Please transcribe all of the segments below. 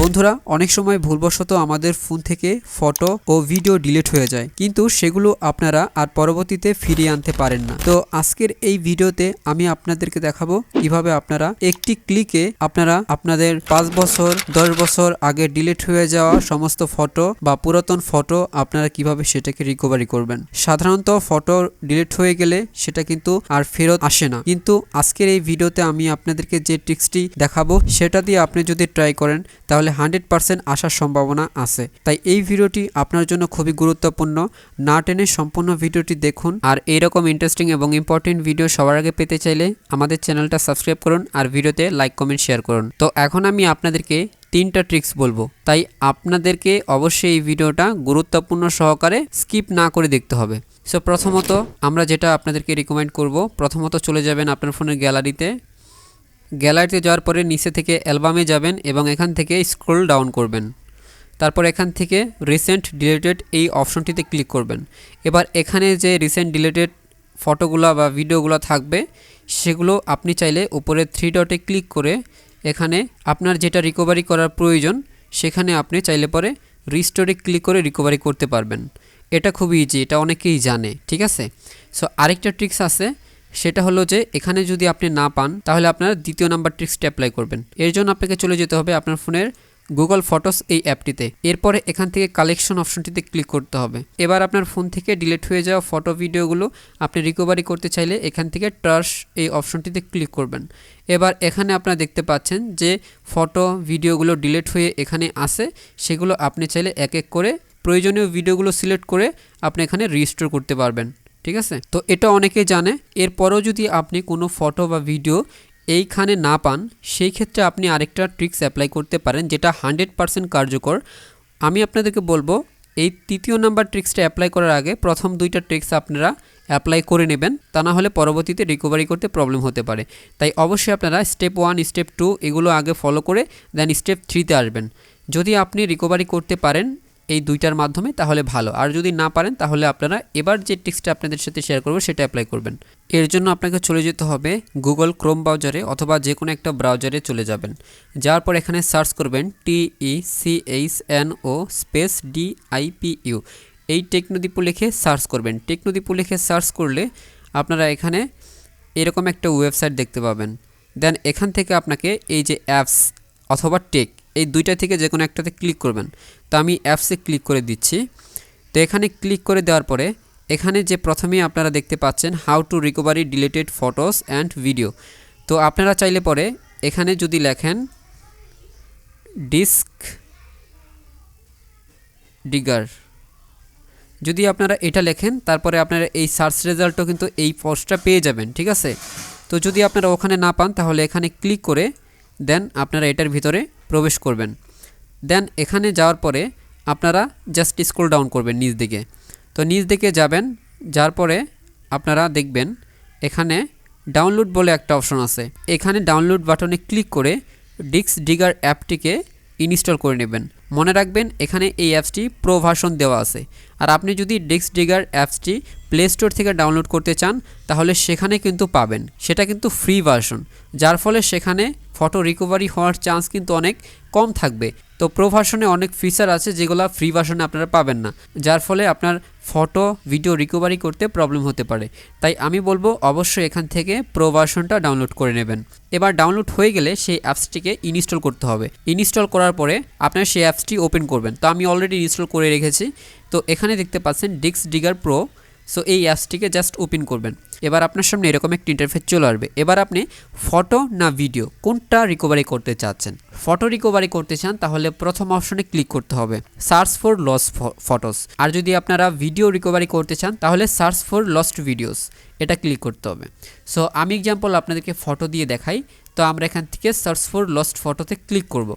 বন্ধুরা, অনেক সময় ভুলবশত আমাদের ফোন থেকে ফটো ও ভিডিও ডিলিট হয়ে যায়। কিন্তু সেগুলো আপনারা আর পরবর্তীতে ফিরিয়ে আনতে পারেন না। তো আজকের এই ভিডিওতে আমি আপনাদেরকে দেখাবো কীভাবে আপনারা একটি ক্লিকে আপনারা আপনাদের পাঁচ বছর, দশ বছর আগে ডিলিট হয়ে যাওয়া সমস্ত ফটো বা পুরাতন ফটো আপনারা কীভাবে সেটাকে রিকভারি করবেন। সাধারণত ফটো ডিলিট হয়ে গেলে সেটা কিন্তু আর ফেরত আসে না। কিন্তু আজকের এই ভিডিওতে আমি আপনাদেরকে যে ট্রিক্সটি দেখাবো, সেটা দিয়ে আপনি যদি ট্রাই করেন, তাহলে হান্ড্রেড পার্সেন্ট আসার সম্ভাবনা আছে। তাই এই ভিডিওটি আপনার জন্য খুবই গুরুত্বপূর্ণ। না টেনে সম্পূর্ণ ভিডিওটি দেখুন। আর এইরকম ইন্টারেস্টিং এবং ইম্পর্টেন্ট ভিডিও সবার আগে পেতে চাইলে আমাদের চ্যানেলটা সাবস্ক্রাইব করুন আর ভিডিওতে লাইক কমেন্ট শেয়ার করুন। তো এখন আমি আপনাদেরকে তিনটা ট্রিক্স বলব। তাই আপনাদেরকে অবশ্যই এই ভিডিওটা গুরুত্বপূর্ণ সহকারে স্কিপ না করে দেখতে হবে। সো প্রথমত আমরা যেটা আপনাদেরকে রিকমেন্ড করব, প্রথমত চলে যাবেন আপনার ফোনের গ্যালারিতে গ্যালারিতে যাওয়ার পরে নিচে থেকে অ্যালবামে যাবেন এবং এখান থেকে স্ক্রল ডাউন করবেন। তারপর এখান থেকে রিসেন্ট ডিলেটেড এই অপশনটিতে ক্লিক করবেন। এবার এখানে যে রিসেন্ট ডিলেটেড ফটোগুলো বা ভিডিওগুলো থাকবে, সেগুলো আপনি চাইলে উপরে থ্রি ডটে ক্লিক করে এখানে আপনার যেটা রিকভারি করার প্রয়োজন, সেখানে আপনি চাইলে পরে রিস্টোরে ক্লিক করে রিকভারি করতে পারবেন। এটা খুবই ইজি এটা অনেকেই জানে, ঠিক আছে? সো আরেকটা ট্রিক্স আছে সেটা হলো যে এখানে যদি আপনি না পান, তাহলে আপনার দ্বিতীয় নাম্বার ট্রিক্সটি অ্যাপ্লাই করবেন। এর জন্য আপনাকে চলে যেতে হবে আপনার ফোনের গুগল ফটোস এই অ্যাপটিতে। এরপরে এখান থেকে কালেকশন অপশনটিতে ক্লিক করতে হবে। এবার আপনার ফোন থেকে ডিলিট হয়ে যাওয়া ফটো ভিডিওগুলো আপনি রিকভারি করতে চাইলে এখান থেকে ট্রাশ এই অপশনটিতে ক্লিক করবেন। এবার এখানে আপনারা দেখতে পাচ্ছেন যে ফটো ভিডিওগুলো ডিলিট হয়ে এখানে আসে সেগুলো আপনি চাইলে এক এক করে প্রয়োজনীয় ভিডিওগুলো সিলেক্ট করে আপনি এখানে রিস্টোর করতে পারবেন। ঠিক আছে? তো এটা অনেকে জানে। এরপরও যদি আপনি কোনো ফটো বা ভিডিও এইখানে না পান, সেই ক্ষেত্রে আপনি আরেকটা ট্রিক্স অ্যাপ্লাই করতে পারেন যেটা হান্ড্রেড পারসেন্ট কার্যকর। আমি আপনাদেরকে বলব, এই তৃতীয় নাম্বার ট্রিক্সটা অ্যাপ্লাই করার আগে প্রথম দুইটা ট্রিক্স আপনারা অ্যাপ্লাই করে নেবেন, তা না হলে পরবর্তীতে রিকভারি করতে প্রবলেম হতে পারে। তাই অবশ্যই আপনারা স্টেপ ওয়ান স্টেপ টু এগুলো আগে ফলো করে দেন স্টেপ থ্রিতে আসবেন। যদি আপনি রিকভারি করতে পারেন এই দুইটার মাধ্যমে, তাহলে ভালো। আর যদি না পারেন, তাহলে আপনারা এবার যে টিক্সটা আপনাদের সাথে শেয়ার করব, সেটা অ্যাপ্লাই করবেন। এর জন্য আপনাকে চলে যেতে হবে গুগল ক্রোম ব্রাউজারে অথবা যে কোনো একটা ব্রাউজারে চলে যাবেন। যাওয়ার পর এখানে সার্চ করবেন T E C H N O space D I U এই টেকনোদীপু লিখে সার্চ করবেন। টেকনোদীপু লিখে সার্চ করলে আপনারা এখানে এরকম একটা ওয়েবসাইট দেখতে পাবেন। দেন এখান থেকে আপনাকে এই যে অ্যাপস অথবা টেক এই দুইটা থেকে যে কোনো একটাতে ক্লিক করবেন। তো আমি অ্যাপসে ক্লিক করে দিচ্ছি। তো এখানে ক্লিক করে দেওয়ার পরে এখানে যে প্রথমেই আপনারা দেখতে পাচ্ছেন how to recovery deleted photos and video তো আপনারা চাইলে পরে এখানে যদি লেখেন ডিস্ক ডিগার যদি আপনারা এটা লেখেন, তারপরে আপনারা এই সার্চ রেজাল্টও কিন্তু এই পোস্টটা পেয়ে যাবেন, ঠিক আছে? তো যদি আপনারা ওখানে না পান, তাহলে এখানে ক্লিক করে দেন আপনারা এটার ভিতরে প্রবেশ করবেন। দেন এখানে যাওয়ার পরে আপনারা জাস্ট স্ক্রল ডাউন করবেন নিচ দিকে। তো নিচ দিকে যাবেন যার পরে আপনারা দেখবেন এখানে ডাউনলোড বলে একটা অপশন আছে। এখানে ডাউনলোড বাটনে ক্লিক করে ডিক্স ডিগার অ্যাপটিকে ইনস্টল করে নেবেন। মনে রাখবেন এখানে এই অ্যাপসটি প্রো ভার্সন দেওয়া আছে। আর আপনি যদি ডিক্স ডিগার অ্যাপসটি প্লে স্টোর থেকে ডাউনলোড করতে চান, তাহলে সেখানে কিন্তু পাবেন। সেটা কিন্তু ফ্রি ভার্সন যার ফলে সেখানে ফটো রিকভারি হওয়ার চান্স কিন্তু অনেক কম থাকবে। তো প্রো ভার্সনে অনেক ফিচার আছে যেগুলো ফ্রি ভার্সনে আপনারা পাবেন না, যার ফলে আপনার ফটো ভিডিও রিকভারি করতে প্রবলেম হতে পারে। তাই আমি বলব অবশ্যই এখান থেকে প্রো ভার্সনটা ডাউনলোড করে নেবেন। এবার ডাউনলোড হয়ে গেলে সেই অ্যাপসটিকে ইনস্টল করতে হবে। ইনস্টল করার পরে আপনার সেই অ্যাপসটি ওপেন করবেন। তো আমি অলরেডি ইনস্টল করে রেখেছি। তো এখানে দেখতে পাচ্ছেন ডিক্স ডিগার প্রো সো এই অ্যাপসটিকে জাস্ট ওপেন করবেন। এবার আপনার সামনে এরকম একটি ইন্টারফেস চলে আসবে। এবার আপনি ফটো না ভিডিও কোনটা রিকভারি করতে চাচ্ছেন? ফটো রিকভারি করতে চান, তাহলে প্রথম অপশনে ক্লিক করতে হবে। সার্চ ফর লস ফটোস আর যদি আপনারা ভিডিও রিকভারি করতে চান, তাহলে সার্চ ফর লস্ট ভিডিওস এটা ক্লিক করতে হবে। সো আমি এক্সাম্পল আপনাদেরকে ফটো দিয়ে দেখাই। তো আমরা এখান থেকে সার্চ ফর লস্ট ফটোতে ক্লিক করব।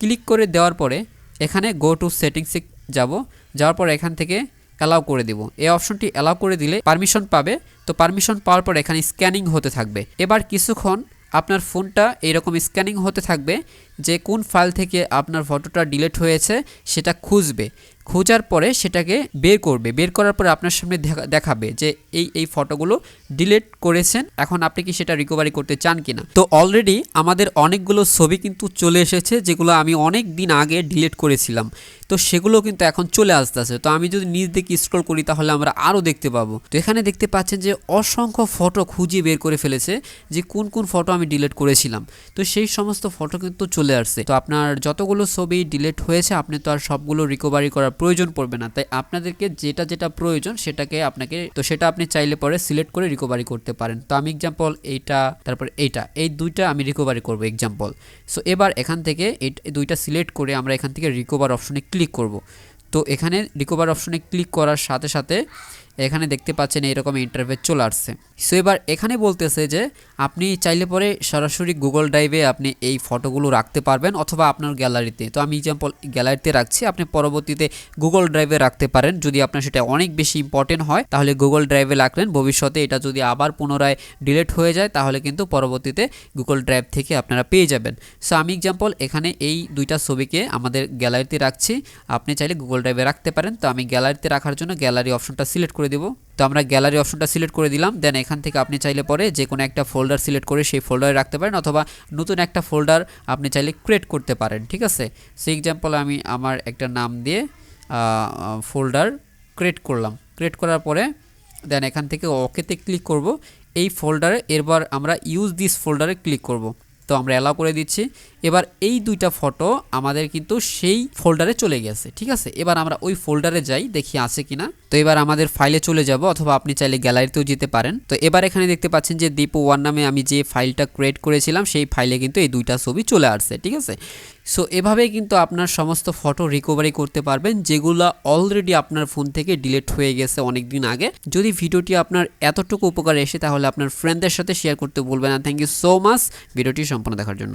ক্লিক করে দেওয়ার পরে এখানে গো টু সেটিংসে যাব। যাওয়ার পর এখান থেকে অ্যালাউ করে দেব। এই অপশনটি অ্যালাউ করে দিলে পারমিশন পাবে। তো পারমিশন পাওয়ার পর এখানে স্ক্যানিং হতে থাকবে। এবার কিছুক্ষণ আপনার ফোনটা এইরকম স্ক্যানিং হতে থাকবে যে কোন ফাইল থেকে আপনার ফটোটা ডিলিট হয়েছে সেটা খুঁজবে। খোঁজার পরে সেটাকে বের করবে। বের করার পরে আপনার সামনে দেখা- দেখাবে যে এই এই ফটোগুলো ডিলিট করেছেন। এখন আপনি কি সেটা রিকভারি করতে চান কিনা? তো অলরেডি আমাদের অনেকগুলো ছবি কিন্তু চলে এসেছে যেগুলো আমি অনেক দিন আগে ডিলিট করেছিলাম। তো সেগুলো কিন্তু এখন চলে আসতেছে। তো আমি যদি নিজ দিকে স্ক্রল করি, তাহলে আমরা আরও দেখতে পাবো। তো এখানে দেখতে পাচ্ছেন যে অসংখ্য ফটো খুঁজে বের করে ফেলেছে যে কোন কোন ফটো আমি ডিলিট করেছিলাম। তো সেই সমস্ত ফটো কিন্তু চলে আসছে। তো আপনার যতগুলো ছবি ডিলিট হয়েছে, আপনি তো আর সবগুলো রিকভারি করার প্রয়োজন পড়বে না। তাই আপনাদেরকে যেটা যেটা প্রয়োজন, সেটাকে আপনাকে, তো সেটা আপনি চাইলে পরে সিলেক্ট করে রিকভারি করতে পারেন। তো আমি এক্সাম্পল এইটা, তারপর এইটা, এই দুইটা আমি রিকভারি করব এক্সাম্পল সো এবার এখান থেকে এই দুইটা সিলেক্ট করে আমরা এখান থেকে রিকভার অপশনে ক্লিক করব। তো এখানে রিকভার অপশনে ক্লিক করার সাথে সাথে এখানে দেখতে পাচ্ছেন এরকম ইন্টারভেট চলে আসছে। সো এবার এখানে বলতেছে যে, আপনি চাইলে পরে সরাসরি গুগল ড্রাইভে আপনি এই ফটোগুলো রাখতে পারবেন অথবা আপনার গ্যালারিতে তো আমি এক্সাম্পল গ্যালারিতে রাখছি, আপনি পরবর্তীতে গুগল ড্রাইভে রাখতে পারেন। যদি আপনার সেটা অনেক বেশি ইম্পর্টেন্ট হয়, তাহলে গুগল ড্রাইভে রাখলেন, ভবিষ্যতে এটা যদি আবার পুনরায় ডিলিট হয়ে যায়, তাহলে কিন্তু পরবর্তীতে গুগল ড্রাইভ থেকে আপনারা পেয়ে যাবেন। সো আমি এক্সাম্পল এখানে এই দুইটা ছবিকে আমাদের গ্যালারিতে রাখছি। আপনি চাইলে গুগল ড্রাইভে রাখতে পারেন। তো আমি গ্যালারিতে রাখার জন্য গ্যালারি অপশনটা সিলেক্ট করে দেবো। তো আমরা গ্যালারি অপশনটা সিলেক্ট করে দিলাম। দেন এখান থেকে আপনি চাইলে পরে যে কোনো একটা ফোল্ডার সিলেক্ট করে সেই ফোল্ডারে রাখতে পারেন অথবা নতুন একটা ফোল্ডার আপনি চাইলে ক্রিয়েট করতে পারেন, ঠিক আছে? সেই এক্সাম্পল আমি আমার একটা নাম দিয়ে ফোল্ডার ক্রিয়েট করলাম। ক্রিয়েট করার পরে দেন এখান থেকে ওকেতে ক্লিক করব। এই ফোল্ডারে এরবার আমরা ইউজ দিস ফোল্ডারে ক্লিক করব। তো আমরা অ্যালাউ করে দিচ্ছি। এবার এই দুইটা ফটো আমাদের কিন্তু সেই ফোল্ডারে চলে গেছে, ঠিক আছে? এবার আমরা ওই ফোল্ডারে যাই, দেখি আছে কিনা। তো এবার আমাদের ফাইলে চলে যাব, অথবা আপনি চাইলে গ্যালারিতেও যেতে পারেন। তো এবার এখানে দেখতে পাচ্ছেন যে দীপু ওয়ান নামে আমি যে ফাইলটা ক্রিয়েট করেছিলাম, সেই ফাইলে কিন্তু এই দুইটা ছবি চলে আসছে, ঠিক আছে? সো এভাবেই কিন্তু আপনার সমস্ত ফটো রিকভারি করতে পারবেন, যেগুলো অলরেডি আপনার ফোন থেকে ডিলেট হয়ে গেছে অনেক দিন আগে। যদি ভিডিওটি আপনার এতটুকু উপকার এসে, তাহলে আপনার ফ্রেন্ডদের সাথে শেয়ার করতে বলবেন না। থ্যাংক ইউ সো মাচ ভিডিওটি সম্পূর্ণ দেখার জন্য।